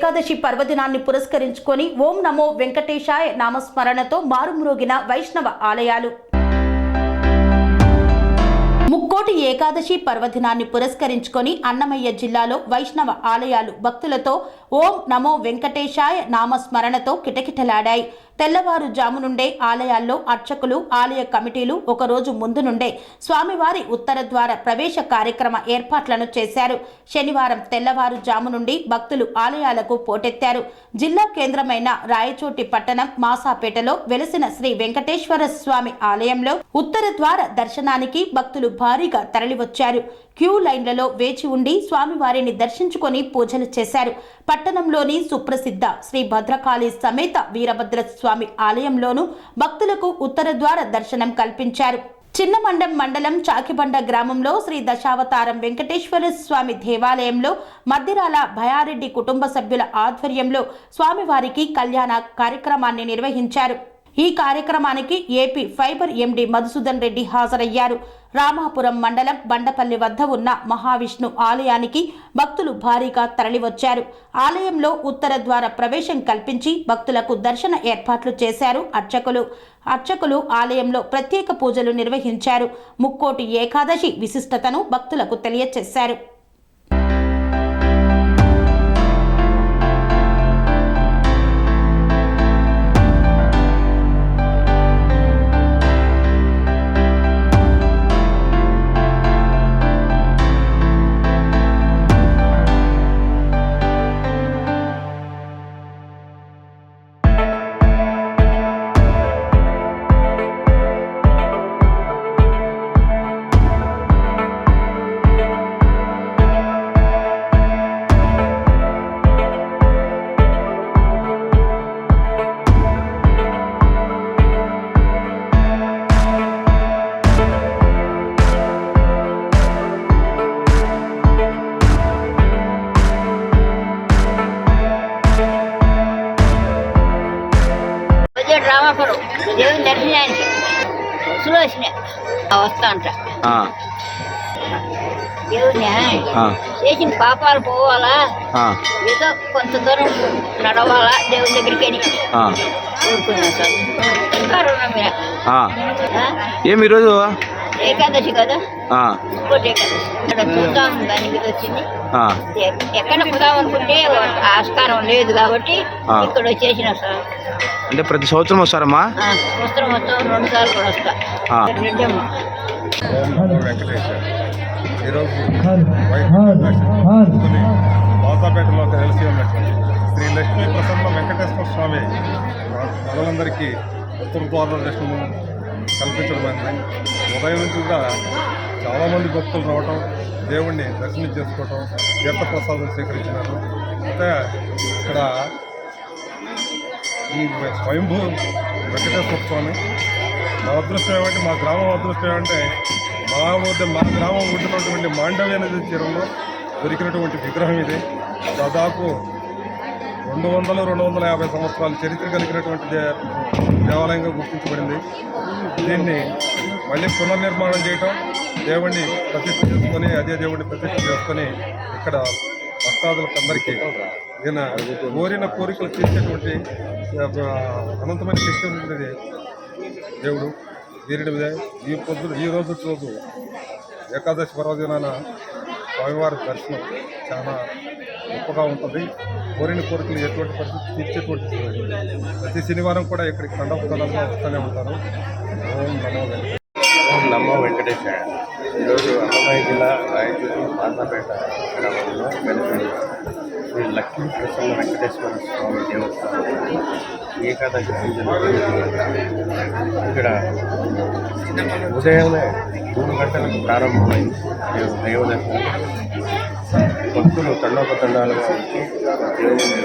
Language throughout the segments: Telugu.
ఏకాదశి పర్వదినాన్ని పురస్కరించుకొని ఓం నమో వెంకటేశాయ నామస్మరణతో మారుమ్రోగిన వైష్ణవ ఆలయాలు. ముక్కోటి ఏకాదశి పర్వదినాన్ని పురస్కరించుకొని అన్నమయ్య జిల్లాలో వైష్ణవ ఆలయాలు భక్తులతో ఓం నమో వెంకటేశాయ నామస్మరణతో కిటకిటలాడాయి. తెల్లవారుజాము నుండే ఆలయాల్లో అర్చకులు ఆలయ కమిటీలు ఒకరోజు ముందు నుండే స్వామివారి ఉత్తర ద్వార ప్రవేశ కార్యక్రమ ఏర్పాట్లను చేశారు. శనివారం తెల్లవారుజాము నుండి భక్తులు ఆలయాలకు పోటెత్తారు. జిల్లా కేంద్రమైన రాయచోటి పట్టణం మాసాపేటలో వెలసిన శ్రీ వెంకటేశ్వర స్వామి ఆలయంలో ఉత్తర ద్వార దర్శనానికి భక్తులు భారీగా తరలివచ్చారు. క్యూ లైన్లలో వేచి ఉండి స్వామివారిని దర్శించుకొని పూజలు చేశారు. పట్టణంలోని సుప్రసిద్ధ శ్రీ భద్రకాళి సమేత వీరభద్ర స్వామి స్వామి ఆలయంలోనూ భక్తులకు ఉత్తర ద్వార దర్శనం కల్పించారు. చిన్నమండం మండలం చాకిబండ గ్రామంలో శ్రీ దశావతారం వెంకటేశ్వర స్వామి దేవాలయంలో మద్దిరాల భయారెడ్డి కుటుంబ సభ్యుల ఆధ్వర్యంలో స్వామివారికి కళ్యాణ కార్యక్రమాన్ని నిర్వహించారు. ఈ కార్యక్రమానికి AP fibre MD Madhusudan Reddy హాజరయ్యారు. రామాపురం మండలం బండపల్లి వద్ద ఉన్న మహావిష్ణు ఆలయానికి భక్తులు భారీగా తరలివచ్చారు. ఆలయంలో ఉత్తర ద్వార ప్రవేశం కల్పించి భక్తులకు దర్శన ఏర్పాట్లు చేశారు అర్చకులు. అర్చకులు ఆలయంలో ప్రత్యేక పూజలు నిర్వహించారు. ముక్కోటి ఏకాదశి విశిష్టతను భక్తులకు తెలియచేశారు. దర్శనానికి బస్సులో వచ్చిన వస్తా అంట. దేవుని చేసిన పాపాలు పోవాలా? ఏదో కొంత దూరం నడవాలా? దేవుని దగ్గరికి అని. ఆ, కోరుకున్నా సార్. ఇంకా రుణం? ఏమి ఈరోజు? ఏకాదశి కదా? ఆ, ఇంకోటి ఏకాదశి. ఇక్కడ చూద్దాం వచ్చింది. ఎక్కడ పోదాం అనుకుంటే ఆస్కారం లేదు కాబట్టి. ఇక్కడ వచ్చేసిన సార్. అంటే ప్రతి సంవత్సరం వస్తారమ్మా? ఆ, వస్త్రం మొత్తం రెండు సార్లు కూడా వస్తా. ఈరోజు కలిసి ఉన్నటువంటి శ్రీ లక్ష్మీ ప్రసన్న వెంకటేశ్వర స్వామి ప్రజలందరికీ ఉత్తర ద్వార దర్శనం కల్పించడం అనేది ఉదయం నుంచి కూడా చాలామంది భక్తులు రావటం దేవుణ్ణి దర్శనం చేసుకోవటం తీర్థప్రసాదం స్వీకరించినారు. అయితే ఇక్కడ ఈ స్వయంభూ వెంకటేశ్వర స్వామి మా అదృష్టం ఏమంటే మా గ్రామం అదృష్టం ఏమంటే మా వద్ద మా గ్రామం ఉంటున్నటువంటి మాండవ్య నది తీరంలో దొరికినటువంటి విగ్రహం ఇది. దాదాపు రెండు వందలు రెండు వందల యాభై సంవత్సరాల చరిత్ర కలిగినటువంటి దే- దేవాలయంగా గుర్తించబడింది. దీన్ని మళ్ళీ పునర్నిర్మాణం చేయటం దేవుణ్ణి ప్రతిష్ఠ చేసుకొని అదే దేవుడిని ప్రతిష్ఠ చేసుకొని ఇక్కడ భక్తాదులకందరికీ ఈయన కోరిన కోరికలు తీర్చేటువంటి అనంతమైన శక్తి ఉంటుంది దేవుడు. వీరుడి మీద ఈ పొద్దు ఈ రోజు రోజు ఏకాదశి పర్వదినాన స్వామివారి దర్శనం చాలా గొప్పగా ఉంటుంది. కోరిన కోరికలు ఎటువంటి పరిస్థితి తీర్చేటువంటి ప్రతి శనివారం కూడా ఇక్కడికి తండపతనంగా వస్తూనే ఉంటారు. ఓం నమో వెంకటేశ్వర ఓం నమో వెంకటేశ్వర ఈరోజు అన్నమయ్య జిల్లా రాయచూరు పాతపేట గ్రామంలో వెలుగుతుంది శ్రీ లక్ష్మీ ప్రసన్న వెంకటేశ్వర స్వామి దేవస్థానం ఏకాదశి పూజలు ఇక్కడ ఉదయమే మూడు గంటలకు ప్రారంభమైంది దేవ- భక్తులు తండోపతండాలుగా వచ్చి దేవుని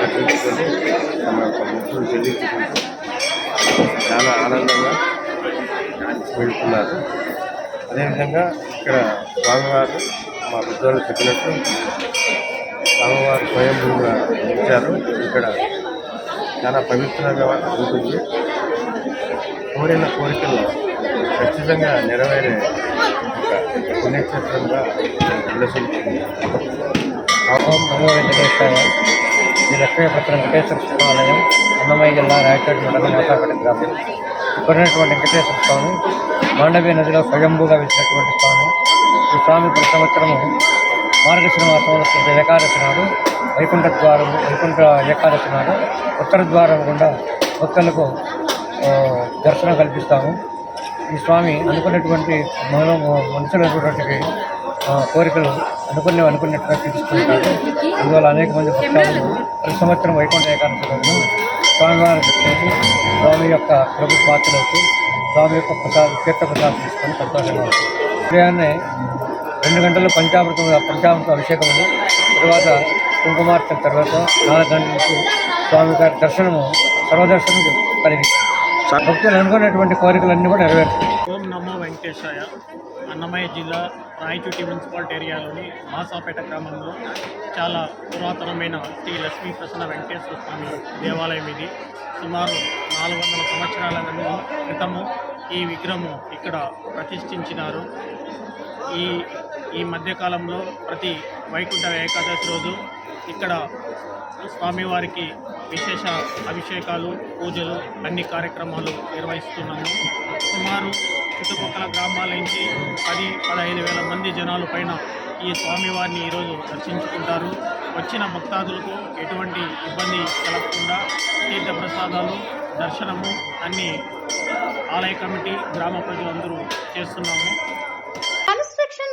దర్శించుకొని తమ యొక్క భక్తులు చెల్లించుకుంటూ చాలా ఆనందంగా వెళ్తున్నారు. అదేవిధంగా ఇక్కడ స్వామివారు మా పెద్దవాళ్ళు చెప్పినట్టు స్వామివారు స్వయంభూగా ఇచ్చారు ఇక్కడ చాలా పవిత్రంగా ఉంటుంది. కోరిన కోరికలు ఖచ్చితంగా నెరవేరే యొక్క పుణ్యక్షేత్రంగా వెలుసుంటుంది ఓం నమో వెంకటేశ్వర శ్రీ లక్ష్మీపత్రం వెంకటేశ్వర శివాలయం అన్నమయ్య జిల్లా రాయచోటి మండలం మోసాపేట గ్రామం. ఇక్కడ వెంకటేశ్వర స్వామి మాండవీ నదిలో స్వయంభూగా వెలిసినటువంటి స్వామి ఈ స్వామి ప్రతి సంవత్సరము మార్గశిర మాసంలో ఏకాదశి నాడు వైకుంఠ ద్వారం వైకుంఠ ఏకాదశి నాడు ఉత్తర ద్వారం గుండా భక్తులకు ఆ, దర్శనం కల్పిస్తాము. ఈ స్వామి అనుకున్నటువంటి మనలో మనుషులు అనుకున్నటువంటి కోరికలు అనుకునే అనుకున్నట్టుగా తీసుకుంటారు అందువల్ల అనేక మంది భక్తులు ప్రతి సంవత్సరం వైకుంఠ ఏకాదశి రోజున స్వామివారిని స్వామి యొక్క ప్రభు పాత్రలోకి స్వామి యొక్క ప్రసాదం తీర్థ ప్రసాదం తీసుకొని సంతోషంగా ఉదయాన్నే రెండు గంటలు పంచామృతం పంచామృతం అభిషేకము తర్వాత కుంకుమార్చన తర్వాత నాలుగు గంటలకు స్వామి గారి దర్శనము సర్వదర్శనం కలిగింది. భక్తులు అనుకున్నటువంటి కోరికలన్నీ కూడా నెరవేరుతాయి. ఓం నమో వెంకటేశాయ. అన్నమయ్య జిల్లా రాయచూటి మున్సిపాలిటీ ఏరియాలోని మాసాపేట గ్రామంలో చాలా పురాతనమైన శ్రీ లక్ష్మీ ప్రసన్న వెంకటేశ్వర స్వామి దేవాలయం ఇది. సుమారు నాలుగు వందల సంవత్సరాల క్రితము ఈ విగ్రహము ఇక్కడ ప్రతిష్ఠించినారు. ఈ ఈ మధ్యకాలంలో ప్రతి వైకుంఠ ఏకాదశి రోజు ఇక్కడ స్వామివారికి విశేష అభిషేకాలు పూజలు అన్ని కార్యక్రమాలు నిర్వహిస్తున్నాము. సుమారు చుట్టుపక్కల గ్రామాల నుంచి పది పదహైదు వేల మంది జనాలు పైన ఈ స్వామివారిని ఈరోజు దర్శించుకుంటారు. వచ్చిన భక్తాదులకు ఎటువంటి ఇబ్బంది కలగకుండా తీర్థ ప్రసాదాలు దర్శనము అన్ని ఆలయ కమిటీ గ్రామ ప్రజలందరూ చేస్తున్నాము.